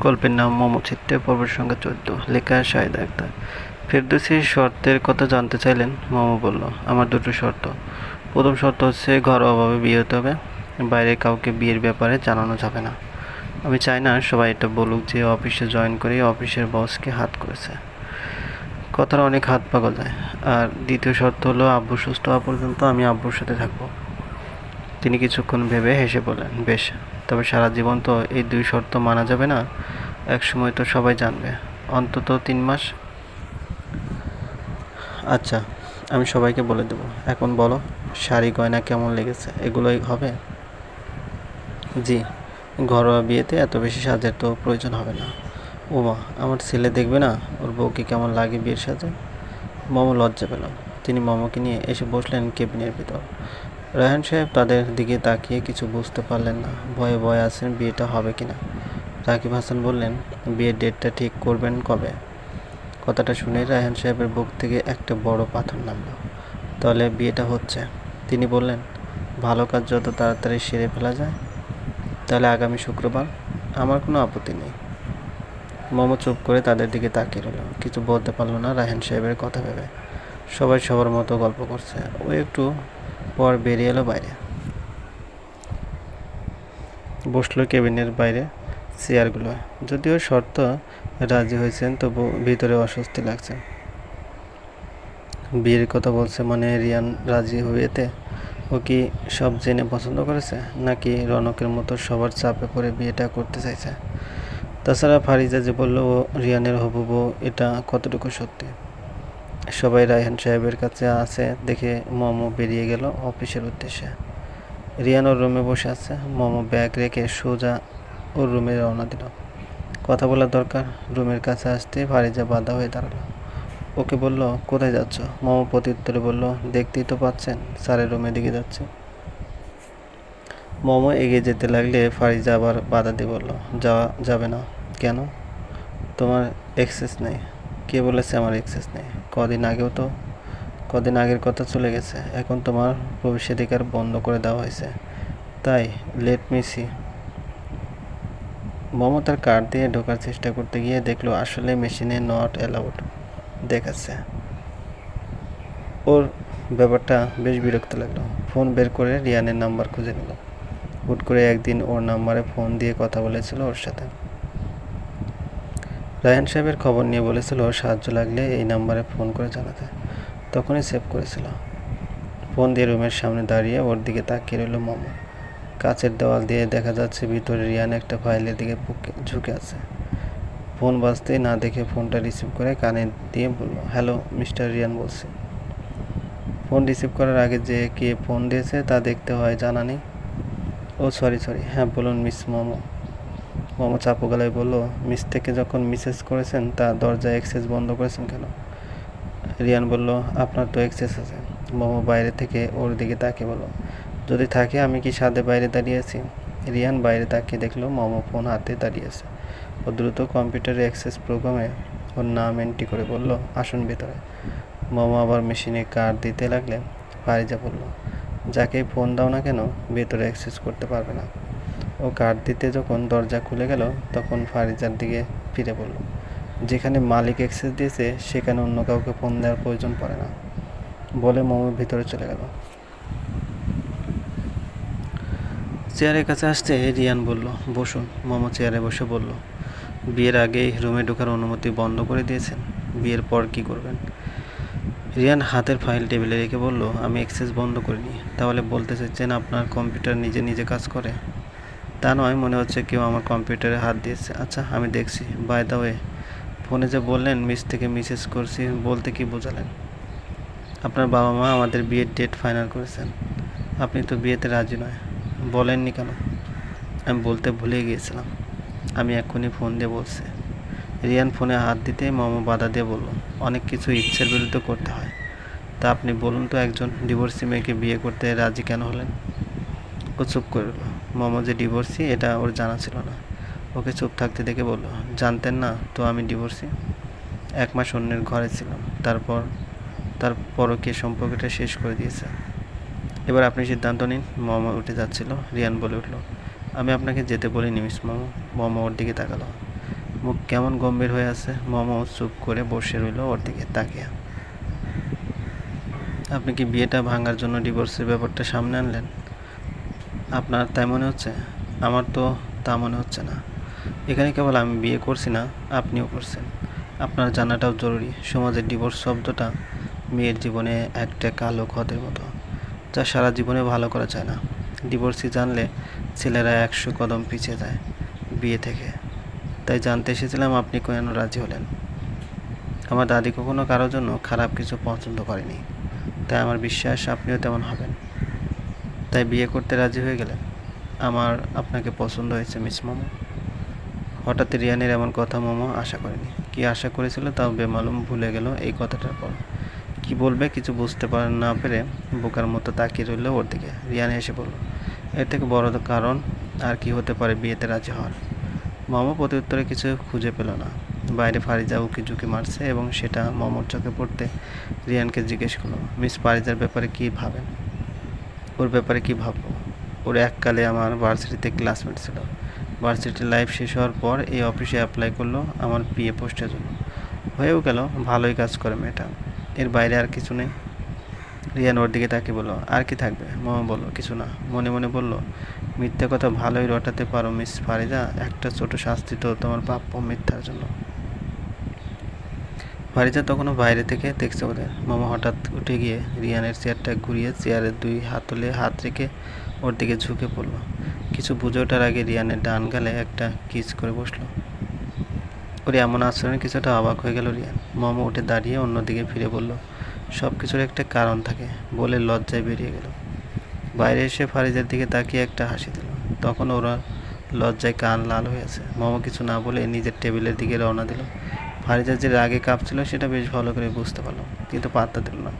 গল্পের নাম মোমো চিত্তে পর্বের সংখ্যা চোদ্দ লেখা শাহেদ আক্তার। ফেরদৌসির শর্তের কথা জানতে চাইলেন, মোমো বলল, আমার দুটো শর্ত। প্রথম শর্ত হচ্ছে ঘরোয়াভাবে বিয়ে হতে হবে। বাইরে কাউকে বিয়ের ব্যাপারে জানানো যাবে না। আমি চাই না সবাই এটা বলুক যে অফিসে জয়েন করে অফিসের বসকে হাত করেছে। কথার অনেক হাত পাগল যায়। আর দ্বিতীয় শর্ত হলো, আব্বু সুস্থ হওয়া পর্যন্ত আমি আব্বুর সাথে থাকব। তিনি কিছুক্ষণ ভেবে হেসে বললেন, বেশ তবে সারা জীবন তো এই দুই শর্ত মানা যাবে না। এক সময় তো সবাই জানবে। অন্তত তিন মাস। আচ্ছা আমি সবাইকে বলে দেবো। এখন বলো, শাড়ি, গয়না কেমন লেগেছে? এগুলোই হবে? জি, ঘরোয়া বিয়েতে এত বেশি সাজের তো প্রয়োজন হবে না। ওমা, আমার ছেলে দেখবে না? ওর বউকে কেমন লাগে বিয়ের সাজে? মম লজ্জা পেল তিনি মমকে নিয়ে এসে বসলেন কেবিনের ভিতর। রায়হান সাহেব তাদের দিকে তাকিয়ে কিছু বুঝতে পারলেন না। ভয়ে ভয়ে আছেন বিয়েটা হবে কি না রাকিব হাসান বললেন, বিয়ের ডেটটা ঠিক করবেন কবে? কথাটা শুনে রায়হান সাহেবের বুক থেকে একটা বড় পাথর নামলো। তাহলে বিয়েটা হচ্ছে? তিনি বললেন, ভালো কাজ যত তাড়াতাড়ি সেরে ফেলা যায়, তাহলে আগামী শুক্রবার আমার কোনো আপত্তি নেই। মোমো চুপ করে তাদের দিকে তাকিয়ে রইল। কিছু বলতে পারল না রায়হান সাহেবের কথা ভেবে। সবাই সবার মতো গল্প করছে। ও একটু পর বেরিয়ে এলো বাইরে। বসল কেবিনের বাইরে চেয়ারগুলো। যদিও শর্ত, রাজি হয়েছেন, তবু ভিতরে অস্বস্তি লাগছে। বিয়ের কথা বলছে মানে রিয়ান রাজি হয়েতে। ও কি সব জেনে পছন্দ করেছে? নাকি রনকের মতো সবার চাপে পড়ে বিয়েটা করতে চাইছে? তাছাড়া ফারিজা যে বলল, ও রিয়ানের হবু এটা কতটুকু সত্যি? সবাই রায়হান সাহেবের কাছে আছে, দেখে মোমো বেরিয়ে গেল অফিসের উদ্দেশ্যে। রিয়ান ওর রুমে বসে আছে, মোমো ব্যাগ রেখে সোজা ওর রুমে রওনা দিল। কথা বলার দরকার, রুমের কাছে আসতে ফারিজা বাধা হয়ে দাঁড়াল। ওকে বলল, কোথায় যাচ্ছ? মোমো প্রত্যুত্তরে বলল, দেখতেই তো পাচ্ছেন, স্যারের রুমের দিকে যাচ্ছে। মোমো এগিয়ে যেতে লাগলে ফারিজা আবার বাধা দিয়ে বলল, যাওয়া যাবে না। কেন? তোমার এক্সেস নেই। কে বলেছে আমার এক্সেস নেই? কদিন আগেও তো, কদিন আগের কথা চলে গেছে। এখন তোমার প্রবেশাধিকার বন্ধ করে দেওয়া হয়েছে। তাই লেট মি সি মোমো তার কার্ড দিয়ে ঢোকার চেষ্টা করতে গিয়ে দেখল আসলে মেশিনে নট অ্যালাউড দেখাচ্ছে। ওর ব্যাপারটা বেশ বিরক্ত লাগল। ফোন বের করে রিয়ানের নাম্বার খুঁজে নিল। হুট করে একদিন ওর নাম্বারে ফোন দিয়ে কথা বলেছিল ওর সাথে। রায়হান সাহেবের খবর নিয়ে বলেছিল সাহায্য লাগলে এই নাম্বারে ফোন করে জানাতে। তখনই সেভ করেছিল। ফোন দিয়ে রুমের সামনে দাঁড়িয়ে ওর দিকে তাকিয়ে রইল মোমো। কাচের দেওয়াল দিয়ে দেখা যাচ্ছে ভিতরে রিয়ান একটা ফাইলের দিকে ঝুঁকে আছে। ফোন বাজতেই না দেখে ফোনটা রিসিভ করে কানে দিয়ে বলল, হ্যালো, মিস্টার রিয়ান বলছি। ফোন রিসিভ করার আগে যে কে ফোন দিয়েছে তা দেখতে হয় জানা নেই। ও, সরি সরি হ্যাঁ বলুন, মিস মোমো। মোমো চাপু গলায় বলল মিস থেকে যখন মিসেস করেছেন তা দরজা অ্যাক্সেস বন্ধ করেছেন কেন? রিয়ান বলল, আপনার তো অ্যাক্সেস আছে। মোমো বাইরে থেকে ওর দিকে তাকিয়ে বলল, যদি থাকে, আমি কি সাদে বাইরে দাঁড়িয়ে আছি? রিয়ান বাইরে তাকিয়ে দেখল মোমো ফোন হাতে দাঁড়িয়ে আছে। ও দ্রুত কম্পিউটারে অ্যাক্সেস প্রোগ্রামে ওর নাম এন্ট্রি করে বলল, আসুন ভেতরে। মোমো আবার মেশিনে কার্ড দিতে লাগলে ফারিজা বলল যাকে ফোন দাও না কেন, ভেতরে অ্যাক্সেস করতে পারবে না। ও কার্ড দিতে যখন দরজা খুলে গেল, তখন ফারিজার দিকে ফিরে বলল যেখানে মালিক অ্যাক্সেস দিয়েছে, সেখানে অন্য কাউকে ফোন দেওয়ার প্রয়োজন পড়ে না, বলে মোমোর ভিতরে চলে গেল। চেয়ারের কাছে আসতে রিয়ান বলল, বসুন। মোমো চেয়ারে বসে বলল, বিয়ের আগেই রুমে ঢোকার অনুমতি বন্ধ করে দিয়েছেন। বিয়ের পর কি করবেন? রিয়ান হাতের ফাইল টেবিলে রেখে বলল, আমি অ্যাক্সেস বন্ধ করিনি। তাহলে বলতে চাইছেন আপনার কম্পিউটার নিজে নিজে কাজ করে? তা নয়, মনে হচ্ছে কেউ আমার কম্পিউটারে হাত দিয়েছে। আচ্ছা আমি দেখছি। বাই দা ওয়ে ফোনে যে বললেন মিস থেকে মেসেজ করছি, বলতে কি বোঝালেন? আপনার বাবা মা আমাদের বিয়ের ডেট ফাইনাল করেছেন। আপনি তো বিয়েতে রাজি নয়। বলেননি কেন? আমি বলতে ভুলে গিয়েছিলাম। আমি এক্ষুনি ফোন দিয়ে বলছি। রিয়ান ফোনে হাত দিতে মামা বাধা দিয়ে বলল, অনেক কিছু ইচ্ছের বিরুদ্ধে করতে হয়। তা আপনি বলুন তো একজন ডিভোর্সি মেয়েকে বিয়ে করতে রাজি কেন হলেন? ও চুপ করল মামা যে ডিভোর্সি এটা ওর জানা ছিল না। ওকে চুপ থাকতে দেখে বলল, জানতেন না তো আমি ডিভোর্সি এক মাস অন্যের ঘরে ছিলাম। তারপর, তার পরকে সম্পর্কটা শেষ করে দিয়েছে। এবার আপনি সিদ্ধান্ত নিন, মামা উঠে যাচ্ছিল। রিয়ান বলে উঠল, আমি আপনাকে যেতে বলিনি, মিস মামা। মামা ওর দিকে তাকালো। মুখ কেমন গম্ভীর হয়ে আছে। মোমো চুপ করে বসে রইল ওর দিকে তাকিয়ে। আপনি কি বিয়েটা ভাঙার জন্য ডিভোর্সের ব্যাপারটা সামনে আনলেন? আপনার তাই মনে হচ্ছে? আমার তো তা মনে হচ্ছে না। এখানে কেবল আমি বিয়ে করছি না, আপনিও করছেন। আপনার জানাটাও জরুরি। সমাজের ডিভোর্স শব্দটা মেয়ের জীবনে একটা কালো ক্ষতের মতো, যা সারা জীবনে ভালো করা যায় না। ডিভোর্সই জানলে ছেলেরা একশো কদম পিছিয়ে যায় বিয়ে থেকে। তাই জানতে এসেছিলাম আপনি কেন রাজি হলেন? আমার দাদি কখনো কারোর জন্য খারাপ কিছু পছন্দ করেনি। তাই আমার বিশ্বাস আপনিও তেমন হবেন। তাই বিয়ে করতে রাজি হয়ে গেলেন? আমার আপনাকে পছন্দ হয়েছে, মিস মোমো। হঠাৎ রিয়ানের এমন কথা মোমো আশা করেনি। কি আশা করেছিল তাও বেমালুম ভুলে গেল এই কথাটার পর। কি বলবে কিছু বুঝতে পার না পেরে বোকার মতো তাকিয়ে রইল ওর দিকে। রিয়ান এসে বলল, এর থেকে বড় কারণ আর কি হতে পারে বিয়েতে রাজি হওয়ার? মোমো প্রত্যুত্তরে কিছু খুঁজে পেল না। বাইরে ফারিজা উকি ঝুঁকি মারছে এবং সেটা মোমোর চোখে পড়তে রিয়ানকে জিজ্ঞেস করল, মিস ফারিজার ব্যাপারে কি ভাবেন? ওর ব্যাপারে কি ভাববো? ওর এককালে আমার ভার্সিটিতে ক্লাসমেট ছিল। ভার্সিটি লাইফ শেষ হওয়ার পর এই অফিসে অ্যাপ্লাই করল আমার পিএ পোস্টের জন্য। হয়েও গেল, ভালোই কাজ করে মেয়েটা। এর বাইরে আর কিছু নেই। রিয়ান ওর দিকে তাকিয়ে বলল, আর কি থাকবে? মামা বলল, কিছু না। মনে মনে বলল, মিথ্যা কথা ভালোই রটাতে পারো মিস ফারিদা। একটা ছোট শাস্তি তো তোমার প্রাপ্য মিথ্যার জন্য। ফারিজা তখনও বাইরে থেকে দেখছে ওদের মামা হঠাৎ উঠে গিয়ে রিয়ানের চেয়ারটা ঘুরিয়ে চেয়ারের দুই হাত হাতলে হাত রেখে ওর দিকে ঝুঁকে পড়ল। কিছু বুঝে ওঠার আগে রিয়ানের ডান গালে একটা কিস করে বসল। ওর, এমন আচরণে কিছুটা অবাক হয়ে গেল রিয়ান। মামা উঠে দাঁড়িয়ে অন্যদিকে ফিরে বলল সব কিছুর একটা কারণ থাকে বলে লজ্জায় বেরিয়ে গেল। বাইরে এসে ফারিজার দিকে তাকিয়ে একটা হাসি দিল। তখন ওরা লজ্জায় কান লাল হয়ে আছে। মামা কিছু না বলে নিজের টেবিলের দিকে রওনা দিল। ফারিজার যে রাগে কাঁপছিল সেটা বেশ ভালো করে বুঝতে পারল কিন্তু পাত্তা দিল না।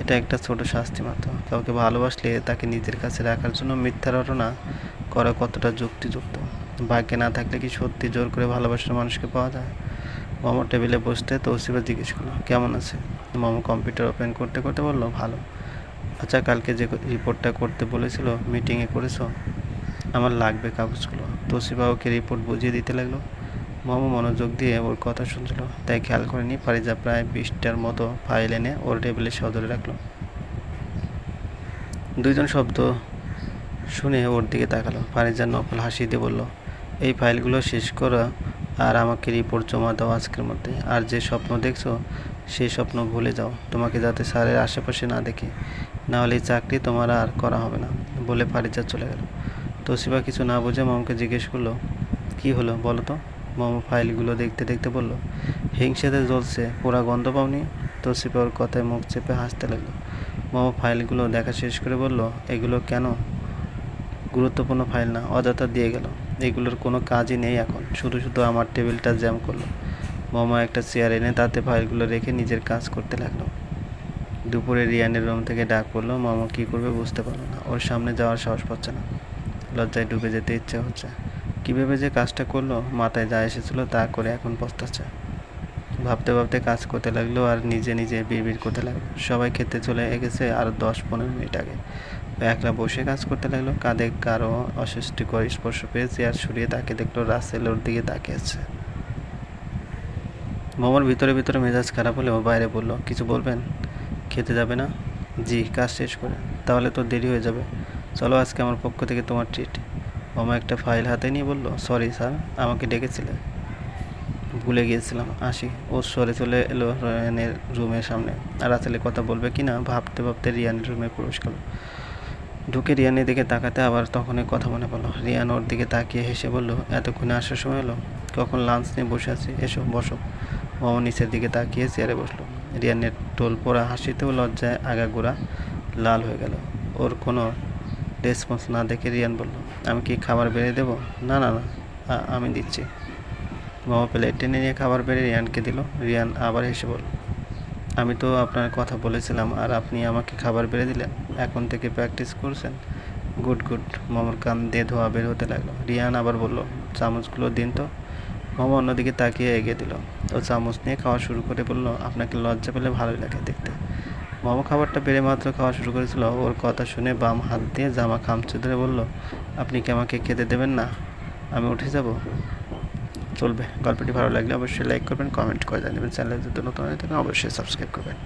এটা একটা ছোট শাস্তি মাত্র। কাউকে ভালোবাসলে তাকে নিজের কাছে রাখার জন্য মিথ্যা রটনা করা কতটা যুক্তিযুক্ত? ভাগ্যে না থাকলে কি সত্যি জোর করে ভালোবাসার মানুষকে পাওয়া যায়? মামা টেবিলে বসতে তৌসিফা জিজ্ঞেস করল, কেমন আছে? মামা কম্পিউটার ওপেন করতে করতে বলল, ভালো। আচ্ছা কালকে যে রিপোর্টটা করতে বলেছিল, মিটিংয়ে করেছ? আমার লাগবে কাগজগুলো। তৌসিফা ওকে রিপোর্ট বুঝিয়ে দিতে লাগল। মামা মনোযোগ দিয়ে ওর কথা শুনছিল। তাই খেয়াল করেনি পারিজা প্রায় বিশটার মতো ফাইল এনে ওর টেবিলে সদরে রাখল। দুইজন শব্দ শুনে ওর দিকে তাকালো। ফারিজার নকল হাসি দিয়ে বলল, এই ফাইলগুলো শেষ করো আর আমাকে রিপোর্ট জমা দাও আজকের মধ্যে। আর যে স্বপ্ন দেখছ, সেই স্বপ্ন ভুলে যাও। তোমাকে যাতে স্যারের আশেপাশে না দেখে নাহলে এই চাকরি তোমার আর করা হবে না, বলে ফারিজা চলে গেল। তোসিবা কিছু না বুঝে মামকে জিজ্ঞেস করল, কি হলো বলো তো? মামা ফাইলগুলো দেখতে দেখতে বলল, হিংসেতে জ্বলছে পুরা গন্ধ পাওনি? তোসিবা ওর কথায় মুখ চেপে হাসতে লাগল। মামা ফাইলগুলো দেখা শেষ করে বলল, এগুলো কেন? গুরুত্বপূর্ণ ফাইল না, অযথা দিয়ে গেল। এগুলোর কোনো কাজই নেই এখন, শুধু শুধু আমার টেবিলটা জ্যাম করল। মামা একটা চেয়ার এনে তাতে ফাইলগুলো রেখে নিজের কাজ করতে লাগল। দুপুরে রিয়ানের রুম থেকে ডাক পড়ল, মামা কী করবে বুঝতে পারল না, ওর সামনে যাওয়ার সাহস পাচ্ছে না। লজ্জায় ডুবে যেতে ইচ্ছে হচ্ছে। কীভাবে যে কাজটা করল, মাথায় যা এসেছিল তা করে এখন পস্তাচ্ছে। ভাবতে ভাবতে কাজ করতে লাগল আর নিজে নিজে বিড় করতে লাগল। সবাই খেতে চলে গেছে আর দশ পনেরো মিনিট আগে। একলা বসে কাজ করতে লাগল। কাঁধে কারও অস্বস্তিকর স্পর্শ পেয়ে চেয়ার সরিয়ে তাকে দেখল রাসেল ওর দিকে তাকিয়েছে। মোমোর ভিতরে ভিতরে মেজাজ খারাপ হলেও বাইরে বলল, কিছু বলবেন? খেতে যাবে না? জি, কাজ শেষ করে। তাহলে তো দেরি হয়ে যাবে। চলো আজকে আমার পক্ষ থেকে তোমার ট্রিট মামা একটা ফাইল হাতে নিয়ে বলল, সরি স্যার, আমাকে ডেকেছিলে। ভুলে গিয়েছিলাম, আসি। ও সরে চলে এলো রিয়ানের রুমের সামনে। আর আসলে কথা বলবে কি না, ভাবতে ভাবতে রিয়ানের রুমে প্রবেশ করল। ঢুকে রিয়ানের দিকে তাকাতে আবার তখনই কথা মনে পড়ল। রিয়ান ওর দিকে তাকিয়ে হেসে বলল, এতক্ষণে আসার সময় হলো? কখন লাঞ্চ নিয়ে বসে আছি? এসো, বসো। মামা নিচের দিকে তাকিয়ে চেয়ারে বসল। রিয়ানের টোল পড়া হাসিতেও লজ্জায় আগাগোড়া লাল হয়ে গেল। ওর কোনো রেসপন্স না দেখে রিয়ান বলল, আমি কি খাবার বেড়ে দেবো? না না না আমি দিচ্ছি। মামা প্লেট টেনে নিয়ে খাবার বেড়ে রিয়ানকে দিল। রিয়ান আবার হেসে বলল, আমি তো আপনার কথা বলেছিলাম, আর আপনি আমাকে খাবার বেড়ে দিলেন। এখন থেকে প্র্যাকটিস করছেন। Good good. মামার কান দিয়ে ধোয়া বের হতে লাগল। রিয়ান আবার বলল, চামচগুলো দিন তো। মামা অন্যদিকে তাকিয়ে এগিয়ে দিল। ও চামচ নিয়ে খাওয়া শুরু করে বলল, আপনাকে লজ্জা পেলে ভালোই লাগে দেখতে। মামা খাবারটা বেড়ে মাত্র খাওয়া শুরু করেছিল। ওর কথা শুনে বাম হাত দিয়ে জামা খামচে ধরে বলল, আপনি কি আমাকে খেতে দেবেন না? আমি উঠে যাব। চলবে। গল্পটি ভালো লাগলে অবশ্যই লাইক করবেন কমেন্ট করে জানাবেন চ্যানেলে যদি নতুন হয়ে থাকেন, অবশ্যই সাবস্ক্রাইব করবেন।